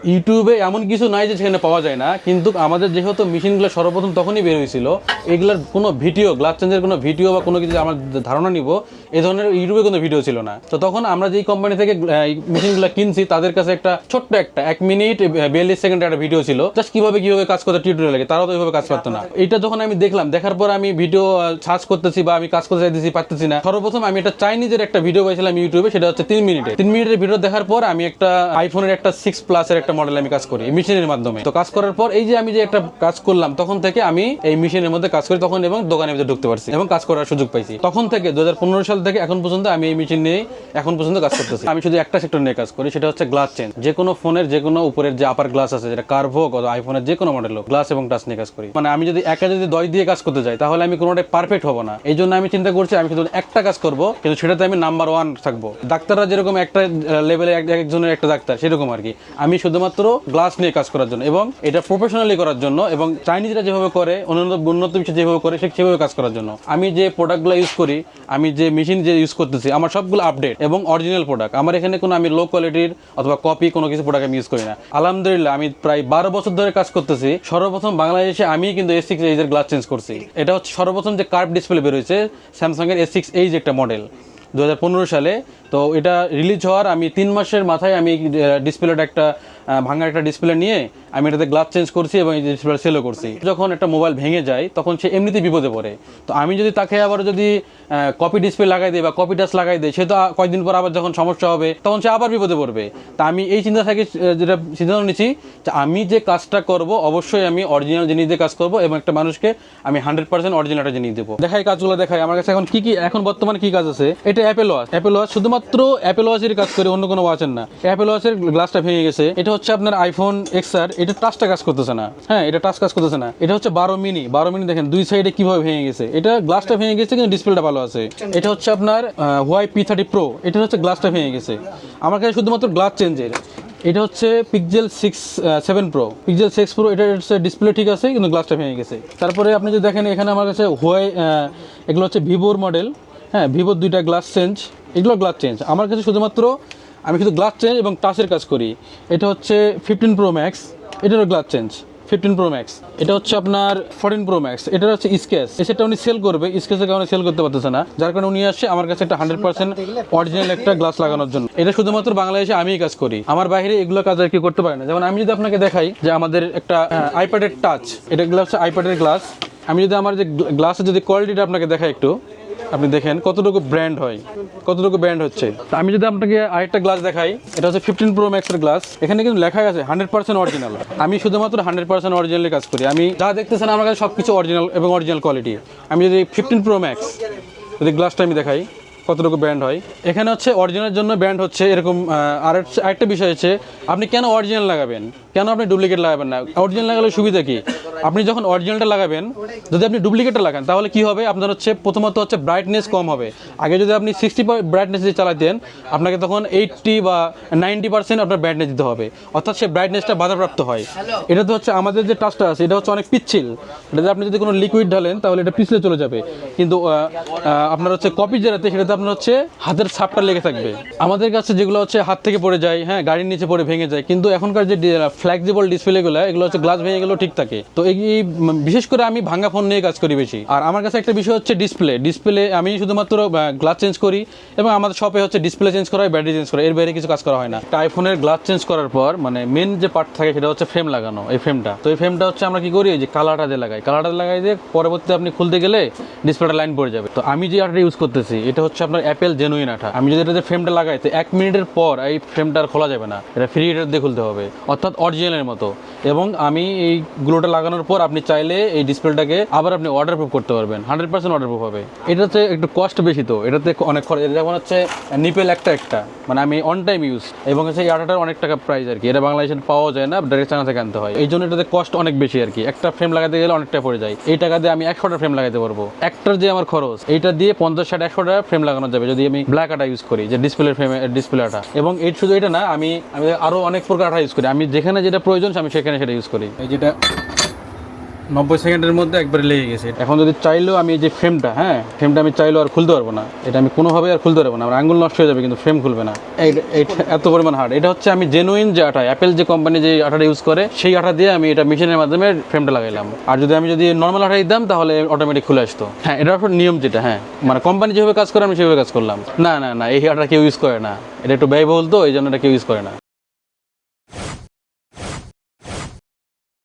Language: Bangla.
ইউটিউবে এমন কিছু নাই যে সেখানে পাওয়া যায় না কিন্তু আমাদের যেহেতু মেশিনগুলো সর্বপ্রথম তখনই বের হয়েছিল এগুলোর কোনো ভিডিও গ্লাস চেঞ্জের কোনো ভিডিও বা কোনো কিছু আমার ধারণা নিব এই ধরনের ইউটিউবে কোনো ভিডিও ছিল না। তো তখন আমরা যেই কোম্পানি থেকে মেশিনগুলো কিনছি তাদের কাছে একটা ছোট্ট একটা এক মিনিট বিয়াল্লিশ সেকেন্ডের একটা ভিডিও ছিল জাস্ট কীভাবে কীভাবে কাজ করতে টিউটোরিয়াল লাগে তারাও তো ওইভাবে কাজ পারতো না। এটা যখন আমি দেখলাম দেখার পর আমি ভিডিও সার্চ করতেছি বা আমি কাজ করতে চাইতেছি পারতেছি না সর্বপ্রথম আমি একটা চাইনিজের একটা ভিডিও পাইছিলাম ইউটিউবে সেটা হচ্ছে তিন মিনিটে তিন মিনিটের ভিডিও দেখার পর আমি একটা আইফোনের একটা সিক্স প্লাসের একটা মডেল আমি কাজ করি মেশিনের মাধ্যমে। তো কাজ করার পর এই যে আমি যে একটা কাজ করলাম, তখন থেকে আমি এই মেশিনের মধ্যে কাজ করি, তখন এবং দোকানের ভিতরে ঢুকতে পারছি এবং কাজ করার সুযোগ পাইছি। তখন থেকে দু সাল থেকে এখন পর্যন্ত আমি এই মেশিন নিয়ে এখন পর্যন্ত কাজ করতেছি। আমি শুধু একটা সেক্টর নিয়ে কাজ করি, সেটা হচ্ছে গ্লাস চেঞ্জ যে কোনো ফোনের যে কোনো উপরের যে আপার গ্লাস আছে, যেটা কার্ভ হোক আইফোনের যে কোনো মডেল হোক গ্লাস এবং টাচ নিয়ে কাজ করি। মানে আমি যদি একা যদি দশ দিয়ে কাজ করতে যাই, তাহলে আমি কোনোটাই পারফেক্ট হব না। এই জন্য আমি চিন্তা করছি, আমি শুধু একটা কাজ করব, কিন্তু সেটাতে আমি নাম্বার ওয়ান থাকব। ডাক্তাররা যেরকম একটা লেভেলে একজনের একটা ডাক্তার, সেরকম আর কি। আমি শুধুমাত্র গ্লাস নিয়ে কাজ করার জন্য এবং এটা প্রফেশনালি করার জন্য এবং চাইনিজরা যেভাবে করে, অন্যান্য উন্নত বিশ্বে যেভাবে করে সেভাবে কাজ করার জন্য। আমি যে প্রোডাক্টগুলো ইউজ করি, আমি যে মেশিন যে ইউজ করতেছি, আমার সবগুলো আপডেট এবং অরিজিনাল প্রোডাক্ট আমার এখানে কোনো আমি লো কোয়ালিটির অথবা কপি কোনো কিছু প্রোডাক্ট আমি ইউজ করি না। আলহামদুলিল্লাহ, আমি প্রায় বারো বছর ধরে কাজ করতেছি। সর্বপ্রথম বাংলাদেশে আমি কিন্তু এস সিক্স এইজের গ্লাস চেঞ্জ করছি। এটা হচ্ছে সর্বপ্রথম যে কার্ভ ডিসপ্লে বেরোয়েছে স্যামসাংয়ের এস সিক্স এইজ একটা মডেল দু হাজার পনেরো সালে। তো এটা রিলিজ হওয়ার আমি তিন মাসের মাথায় আমি ডিসপ্লেটা একটা ভাঙা একটা ডিসপ্লে নিয়ে আমি এটাতে গ্লাস চেঞ্জ করছি এবং এই সেলও করছি। যখন একটা মোবাইল ভেঙে যায়, তখন সে এমনিতেই বিপদে পড়ে। তো আমি যদি তাকে আবার যদি কপি ডিসপ্লে লাগাই দিই বা কপি টাচ লাগাই দিই, সে তো কয়েকদিন পর আবার যখন সমস্যা হবে, তখন সে আবার বিপদে পড়বে। তা আমি এই চিন্তা থেকে যেটা সিদ্ধান্ত নিচ্ছি যে আমি যে কাজটা করব, অবশ্যই আমি অরিজিনাল জিনিস দিয়ে কাজ করব এবং একটা মানুষকে আমি হান্ড্রেড পার্সেন্ট অরিজিনাল একটা জিনিস দেবো। দেখাই কাজগুলো, দেখাই। আমার কাছে এখন কি কি, এখন বর্তমানে কি কাজ আছে, এটা অ্যাপেল ওয়াচ অ্যাপেল ওয়াচ শুধুমাত্র অ্যাপেল ওয়াচের কাজ করে, অন্য কোনো ওয়াচের না। অ্যাপেল ওয়াচের গ্লাসটা ভেঙে গেছে। এটা হচ্ছে আপনার আইফোন এক্স আর এটা টাচটা কাজ করতেছে না। হ্যাঁ এটা টাচ কাজ করতেছে না। এটা হচ্ছে বারো মিনি। বারো মিনি দেখেন, দুই সাইডে কীভাবে ভেঙে গেছে। এটা গ্লাসটা ভেঙে গেছে, কিন্তু ডিসপ্লেটা ভালো আছে। এটা হচ্ছে আপনার হোয়াই পি থার্টি প্রো এটা হচ্ছে গ্লাসটা ভেঙে গেছে। আমার কাছে শুধুমাত্র গ্লাস চেঞ্জের এটা হচ্ছে Pixel six seven pro Pixel six pro এটা হচ্ছে ডিসপ্লে ঠিক আছে, কিন্তু গ্লাসটা ভেঙে গেছে। তারপরে আপনি যদি দেখেন, এখানে আমার কাছে হোয়াই এগুলো হচ্ছে ভিভোর মডেল হ্যাঁ ভিভোর দুইটা গ্লাস চেঞ্জ এগুলো গ্লাস চেঞ্জ আমার কাছে শুধুমাত্র আমি শুধু গ্লাস চেঞ্জ এবং টাচের কাজ করি। এটা হচ্ছে ফিফটিন প্রো ম্যাক্স এটারও glass change fifteen pro max এটা হচ্ছে আপনার ফোরটিন প্রো ম্যাক্স এটা হচ্ছে স্কেচ সেটা উনি সেল করবে স্কেচের কারণে সেল করতে পারতেছে না। যার কারণে উনি আসছে আমার কাছে একটা হান্ড্রেড পার্সেন্ট অরিজিনাল একটা গ্লাস লাগানোর জন্য। এটা শুধুমাত্র বাংলাদেশে আমিই কাজ করি। আমার বাইরে এগুলো কাজ আর কি করতে পারে না। যেমন আমি যদি আপনাকে দেখাই যে আমাদের একটা আইপ্যাডের টাচ এটা হচ্ছে আইপ্যাডের গ্লাস আমি যদি আমার যে গ্লাসের যদি কোয়ালিটিটা আপনাকে দেখাই একটু। আপনি দেখেন কতটুকু ব্র্যান্ড হয়, কতটুকু ব্র্যান্ড হচ্ছে। আমি যদি আপনাকে আরেকটা গ্লাস দেখাই, এটা হচ্ছে ফিফটিন প্রো ম্যাক্সের গ্লাস এখানে কিন্তু লেখা আছে হান্ড্রেড পার্সেন্ট অরিজিনাল আমি শুধুমাত্র হান্ড্রেড পার্সেন্ট অরিজিনালি কাজ করি। আমি যা দেখতেছেন আমার কাছে সব কিছু অরিজিনাল এবং অরিজিনাল কোয়ালিটি আমি যদি ফিফটিন প্রো ম্যাক্স যদি গ্লাসটা আমি দেখাই, কতটুকু ব্র্যান্ড হয়। এখানে হচ্ছে অরিজিনালের জন্য ব্র্যান্ড হচ্ছে এরকম আর আরেকটা বিষয় হচ্ছে, আপনি কেন অরিজিনাল লাগাবেন? কেন আপনি ডুপ্লিকেট লাগাবেন না? অরিজিনাল লাগালে সুবিধা কি? আপনি যখন অরিজিনালটা লাগাবেন, যদি আপনি ডুপ্লিকেটটা লাগান, তাহলে কি হবে? আপনার হচ্ছে প্রথমত হচ্ছে ব্রাইটনেস কম হবে। আগে যদি আপনি সিক্সটি ব্রাইটনেস দিয়ে চালাতেন, আপনাকে তখন এইটটি বা নাইনটি পার্সেন্ট আপনার ব্রাইটনেস দিতে হবে। অর্থাৎ সে ব্রাইটনেসটা বাধাপ্রাপ্ত হয়। এটা তো হচ্ছে আমাদের যে টাচটা আছে, এটা হচ্ছে অনেক পিচ্ছিল। এটাতে আপনি যদি কোনো লিকুইড ঢালেন, তাহলে এটা পিছলে চলে যাবে। কিন্তু আপনার হচ্ছে কপি যেটাতে সেটাতে আপনার হচ্ছে হাতের ছাপটা লেগে থাকবে। আমাদের কাছে যেগুলো হচ্ছে হাত থেকে পড়ে যায় হ্যাঁ গাড়ির নিচে পড়ে ভেঙে যায়, কিন্তু এখনকার যে ফ্লেক্সিবল ডিসপ্লেগুলো এগুলো হচ্ছে গ্লাস ভেঙে গেলেও ঠিক থাকে। তো এই বিশেষ করে আমি ভাঙ্গা ফোন নিয়ে কাজ করি বেশি। আর আমার কাছে একটা বিষয় হচ্ছে ডিসপ্লে ডিসপ্লে আমি শুধুমাত্র গ্লাস চেঞ্জ করি এবং আমাদের শপে হচ্ছে ডিসপ্লে চেঞ্জ করা হয় ব্যাটারি চেঞ্জ করা এর বাইরে কিছু কাজ করা হয় না। আইফোনের গ্লাস চেঞ্জ করার পর মানে মেন যে পার্ট থাকে সেটা হচ্ছে ফ্রেম লাগানো, এই ফ্রেমটা তো এই ফ্রেমটা হচ্ছে আমরা কি করি যে কালারটা দিয়ে লাগাই। কালারটা লাগাই দিয়ে পরবর্তীতে আপনি খুলতে গেলে ডিসপ্লেটা লাইন পড়ে যাবে। তো আমি যে আঠাটা ইউজ করতেছি, এটা হচ্ছে আপনার অ্যাপেল জেনুইন আঠা আমি যদি এটাতে ফ্রেমটা লাগাই, তো এক মিনিটের পর এই ফ্রেমটা আর খোলা যাবে না। এটা ফ্রি হিটার দিয়ে খুলতে হবে। অর্থাৎ অরিজিনালের মতো। এবং আমি এই গুলোটা লাগানোর পর আপনি চাইলে এই ডিসপ্লেটাকে আবার আপনি অর্ডার প্রুফ করতে পারবেন। হান্ড্রেড পার্সেন্ট অর্ডার প্রুফ হবে এটাতে একটু কস্ট বেশি তো। এটাতে অনেক খরচ। এটা যেমন হচ্ছে নিপেল একটা একটা। মানে আমি অন টাইম ইউজ এবং হচ্ছে এই আটাটার অনেক টাকা প্রাইস আর কি। এটা বাংলাদেশে পাওয়া যায় না ডাইরেক্ট চায়না থেকে আনতে হয়। এই জন্য এটাতে কস্ট অনেক বেশি আর কি। একটা ফ্রেম লাগাতে গেলে অনেকটা পড়ে যায়। এই টাকা দিয়ে আমি একশোটা ফ্রেম লাগাতে পারব। একটার যে আমার খরচ, এইটা দিয়ে পঞ্চাশ, ষাট, একশোটা ফ্রেম লাগানো যাবে যদি আমি ব্ল্যাক আটা ইউজ করি, যে ডিসপ্লে ফ্রেম ডিসপ্লে আটা। এবং এই শুধু এটা না, আমি আমি আরও অনেক প্রকার আঠা ইউজ করি। আমি যেখানে যেটা প্রয়োজন আমি সেখানে সেটা ইউজ করি। এই যেটা নব্বই সেকেন্ডের মধ্যে একবারে লেগে গেছে এখন যদি চাইলেও আমি এই যে ফ্রেমটা হ্যাঁ ফ্রেমটা আমি চাইলেও আর খুলতে পারব না। এটা আমি কোনোভাবে আর খুলতে পারব না। আমার আঙ্গুল নষ্ট হয়ে যাবে কিন্তু ফ্রেম খুলবে না। এই- এত পরিমাণ হার্ড এটা হচ্ছে আমি জেনুইন যে আটা অ্যাপেল যে কোম্পানি যে আটাটা ইউজ করে সেই আটা দিয়ে আমি এটা মেশিনের মাধ্যমে ফ্রেমটা লাগাইলাম। আর যদি আমি যদি নর্মাল আটা দিতাম তাহলে অটোমেটিক খুলে আসতো। হ্যাঁ এটা আসলে নিয়ম যেটা হ্যাঁ। মানে কোম্পানি যেভাবে কাজ করে আমি সেভাবে কাজ করলাম। না না না এই আটা কেউ ইউজ করে না। এটা একটু ব্যয়বহুল তো এই জন্য এটা কেউ ইউজ করে না।